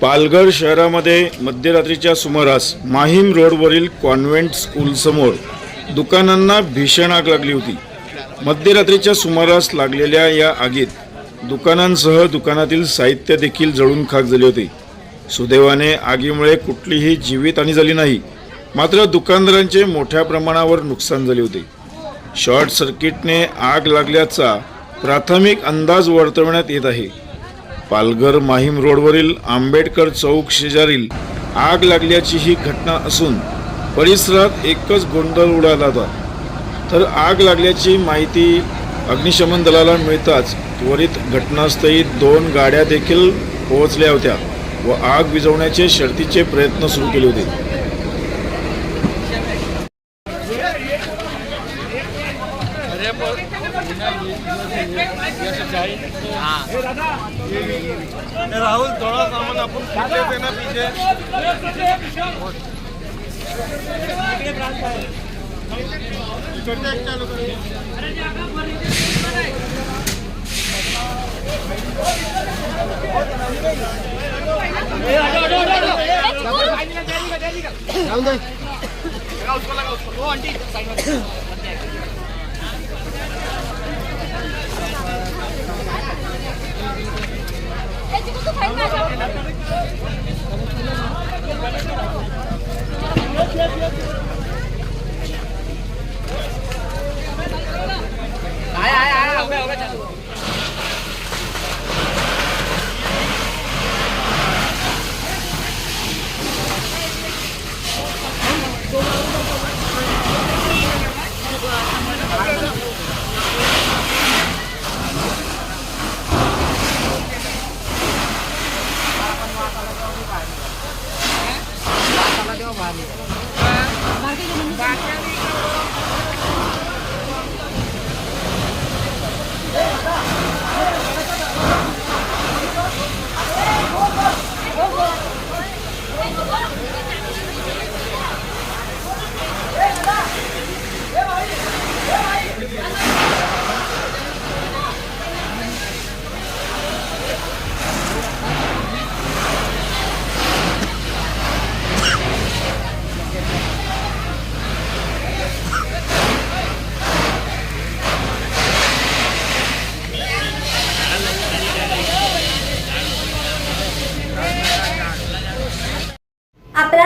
पालघर शहरामध्ये मध्यरात्रीच्या सुमारास माहीम रोडवरील कॉन्व्हेंट स्कूलसमोर दुकानांना भीषण आग लागली होती. मध्यरात्रीच्या सुमारास लागलेल्या या आगीत दुकानांसह दुकानातील साहित्य देखील जळून खाक झाले होते. सुदैवाने आगीमुळे कुठलीही जीवितहानी झाली नाही. मात्र दुकानदारांचे मोठ्या प्रमाणावर नुकसान झाले होते. शॉर्ट सर्किटने आग लागल्याचा प्राथमिक अंदाज वर्तवण्यात येत आहे. पालघर माहीम रोडवरील आंबेडकर चौक शेजारील आग लागल्याची ही घटना असून परिसरात एकच गोंधळ उडाला होता. तर आग लागल्याची माहिती अग्निशमन दलाला मिळताच त्वरित घटनास्थळी दोन गाड्या देखील पोहोचल्या होत्या व आग विझवण्याचे शर्तीचे प्रयत्न सुरू केले होते. राहुल थोड़ा सामान अपन पीछे से ना पीछे يا 좋아합니다.